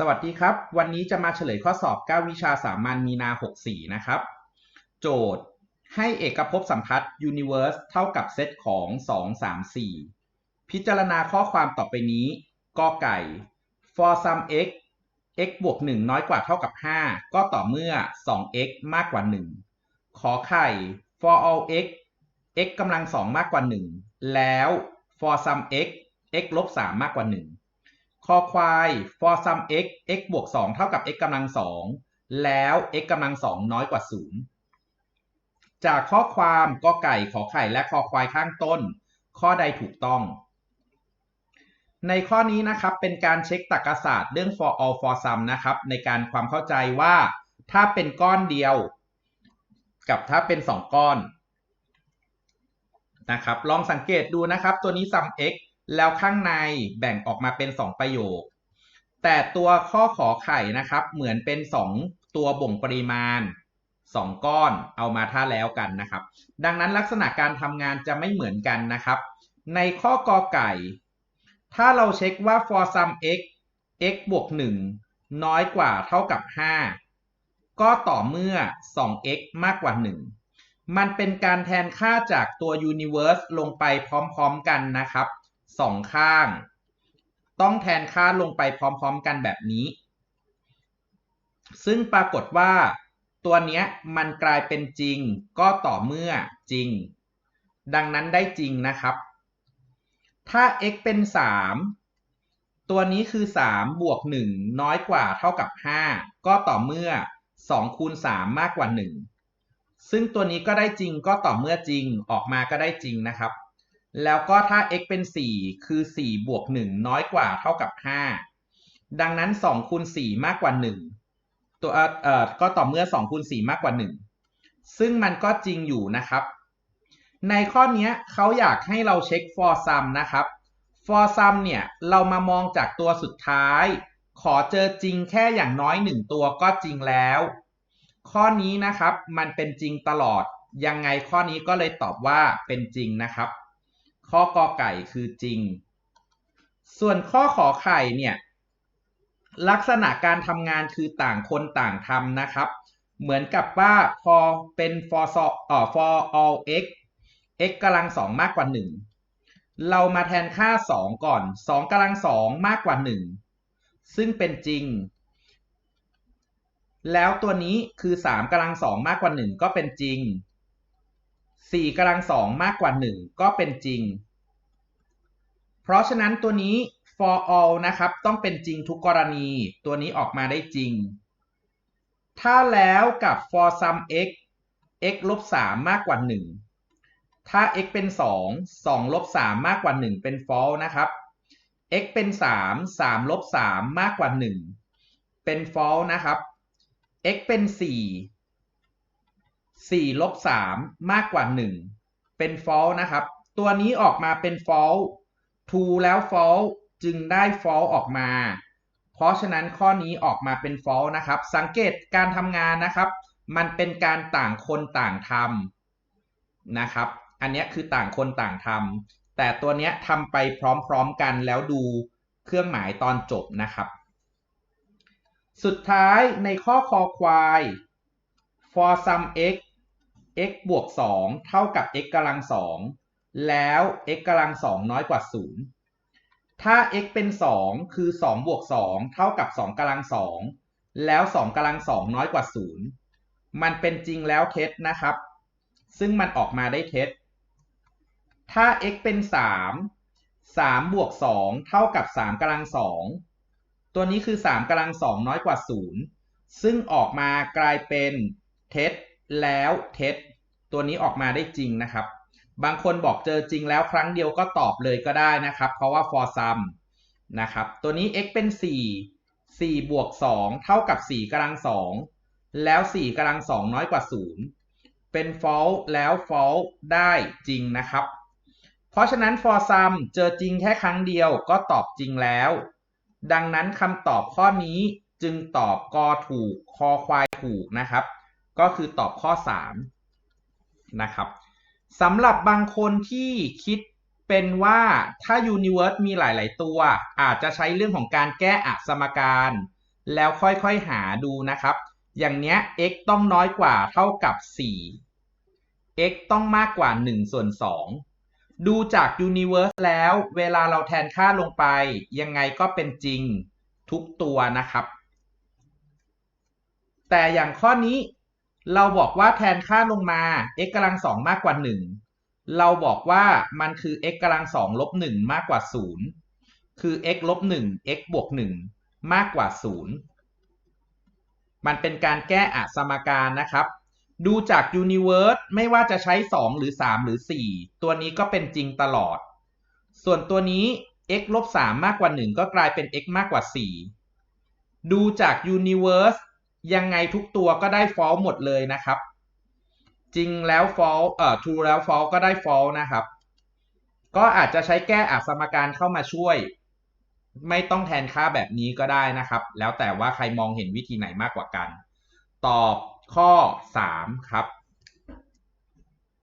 สวัสดีครับ วันนี้จะมาเฉลยข้อสอบ 9 วิชาสามัญมีนา 64 นะครับ โจทย์ให้เอกภพสัมพัทธ์ universe เท่ากับเซตของ 2 3 4 พิจารณาข้อความต่อไปนี้กอไก่ for some x x บวก 1 น้อยกว่าเท่ากับ 5 ก็ต่อเมื่อ 2x มากกว่า 1 ขอไข่ for all x x กำลัง 2 มากกว่า 1 แล้ว for some x x ลบ 3 มากกว่า 1 คอควาย for some x x บวก2เท่ากับ x กำลัง2แล้ว x กำลัง2น้อยกว่า 0 จากข้อความกอไก่ขอไข่และคอควายข้างต้น ข้อใดถูกต้อง ในข้อนี้นะครับเป็นการเช็คตรรกศาสตร์เรื่อง for all for some นะครับในการความเข้าใจว่าถ้าเป็นก้อนเดียว กับถ้าเป็น 2 ก้อนนะครับลองสังเกตดูนะครับตัวนี้ sum x แล้วข้างในแบ่งออกมาเป็น 2 ประโยค แต่ตัวข้อขอไข่นะครับ เหมือนเป็น 2 ตัวบ่งปริมาณ 2 ก้อนเอามาท่าแล้วกันนะครับ ดังนั้นลักษณะการทำงานจะไม่เหมือนกันนะครับ ในข้อกอไก่ ถ้าเราเช็คว่า for some x x บวก 1 น้อยกว่าเท่ากับ 5 ก็ต่อเมื่อ 2x มากกว่า 1 มันเป็นการแทนค่าจากตัว universe ลงไปพร้อมๆกันนะครับ สองข้าง ต้องแทนค่าลงไปพร้อมๆกันแบบนี้ ซึ่งปรากฏว่า ตัวเนี้ยมันกลายเป็นจริงก็ต่อเมื่อจริง ดังนั้นได้จริงนะครับ ถ้า x เป็น 3 ตัวนี้คือ 3 บวก 1 น้อยกว่าเท่ากับ 5 ก็ต่อเมื่อ 2 คูณ 3 มากกว่า 1 ซึ่งตัวนี้ก็ได้จริงก็ต่อเมื่อจริงออกมาก็ได้จริงนะครับ แล้วก็ถ้า x เป็น 4 คือ 4 บวก 1 น้อยกว่าเท่ากับ 5 ดังนั้น2คูณ4มากกว่า 1 ตัวเอ่อก็ต่อเมื่อ2คูณ4มากกว่า 1 ซึ่งมันก็จริงอยู่นะครับ ในข้อนี้เขาอยากให้เราเช็ค for sum นะครับ for sum เนี่ย เรามามองจากตัวสุดท้าย ขอเจอจริงแค่อย่างน้อย 1 ตัวก็จริงแล้ว ข้อนี้นะครับมันเป็นจริงตลอด ยังไงข้อนี้ก็เลยตอบว่าเป็นจริงนะครับ ข้อกอไก่คือจริง ส่วนข้อขอไข่เนี่ย ลักษณะการทำงานคือต่างคนต่างทำนะครับ เหมือนกับว่าพอเป็น for so เอ่อ for all x x กำลังสองมากกว่า 1 เรามาแทนค่า 2 ก่อน 2กำลังสองมากกว่า 1 ซึ่งเป็นจริง แล้วตัวนี้คือ 3กำลังสองมากกว่า 1 ก็เป็นจริง 4กำลังสองมากกว่า1ก็เป็นจริง เพราะฉะนั้นตัวนี้ for all นะครับต้องเป็นจริงทุกกรณี ตัวนี้ออกมาได้จริง ถ้าแล้วกับ for some x x ลบ3มมากกว่า1ถ้า x เป็น 2 2ลบ3มากกว่า 1 เป็น false นะครับ x เป็น 3 3ลบ3มากกว่า 1 เป็น false นะครับ x เป็น 4 4ลบ3มากกว่า 1 เป็น false นะครับ ตัวนี้ออกมาเป็น false true แล้ว false จึงได้ false ออกมา เพราะฉะนั้นข้อนี้ออกมาเป็น false นะครับ สังเกตการทำงานนะครับ มันเป็นการต่างคนต่างทำนะครับ อันนี้คือต่างคนต่างทำแต่ตัวนี้ทำไปพร้อมๆกันแล้วดูเครื่องหมายตอนจบนะครับ สุดท้ายในข้อคอควาย for some x x บวก 2 เท่ากับ x กำลัง 2 แล้ว x กำลัง 2 น้อยกว่า 0 ถ้า x เป็น 2 คือ 2 บวก 2 เท่ากับ 2กำลัง 2 แล้ว 2กำลัง 2 น้อยกว่า 0 มันเป็นจริงแล้วเท็จนะครับ ซึ่งมันออกมาได้เท็จ ถ้า x เป็น 3 3 บวก 2 เท่ากับ 3กำลัง 2 ตัวนี้คือ 3กำลัง 2 น้อยกว่า 0 ซึ่งออกมากลายเป็นเท็จ แล้วเท็จตัวนี้ออกมาได้จริงนะครับ บางคนบอกเจอจริงแล้วครั้งเดียวก็ตอบเลยก็ได้นะครับ เพราะว่า for sum นะครับ ตัวนี้ x เป็น 4 4 บวก 2 เท่ากับ 4กำลัง 2 แล้ว 4กำลัง 2 น้อยกว่า 0 เป็น false แล้ว false ได้จริงนะครับ เพราะฉะนั้น for sum เจอจริงแค่ครั้งเดียวก็ตอบจริงแล้ว ดังนั้นคำตอบข้อนี้จึงตอบกอถูกคอควายถูกนะครับ ก็คือตอบข้อ 3 นะครับสำหรับบางคนที่คิดเป็นว่าถ้า Universe มีหลาย ๆ ตัว อาจจะใช้เรื่องของการแก้อัสมการ แล้วค่อย ๆ หาดูนะครับ อย่างเนี้ย x ต้องน้อยกว่าเท่ากับ 4 x ต้องมากกว่า 1 ส่วน 2 ดูจาก universe แล้วเวลาเราแทนค่าลงไป ยังไงก็เป็นจริงทุกตัวนะครับ แต่อย่างข้อนี้ เราบอกว่าแทนค่าลงมา x กำลังสองมากกว่า1เราบอกว่ามันคือ x กำลังสองลบ1มากกว่า0คือ x ลบ1 x บวก1มากกว่า0มันเป็นการแก้อะสมการนะครับ ดูจาก universe ไม่ว่าจะใช้ 2 หรือ 3 หรือ 4 ตัวนี้ก็เป็นจริงตลอด ส่วนตัวนี้ x ลบ3มากกว่า 1 ก็กลายเป็น x มากกว่า 4 ดูจาก universe ยังไงทุกตัวก็ได้ false หมดเลยนะครับ จริงแล้ว false เอ่อ true แล้ว false ก็ได้ false นะครับ ก็อาจจะใช้แก้อะสมการเข้ามาช่วย ไม่ต้องแทนค่าแบบนี้ก็ได้นะครับ แล้วแต่ว่าใครมองเห็นวิธีไหนมากกว่ากัน ตอบข้อ 3 ครับ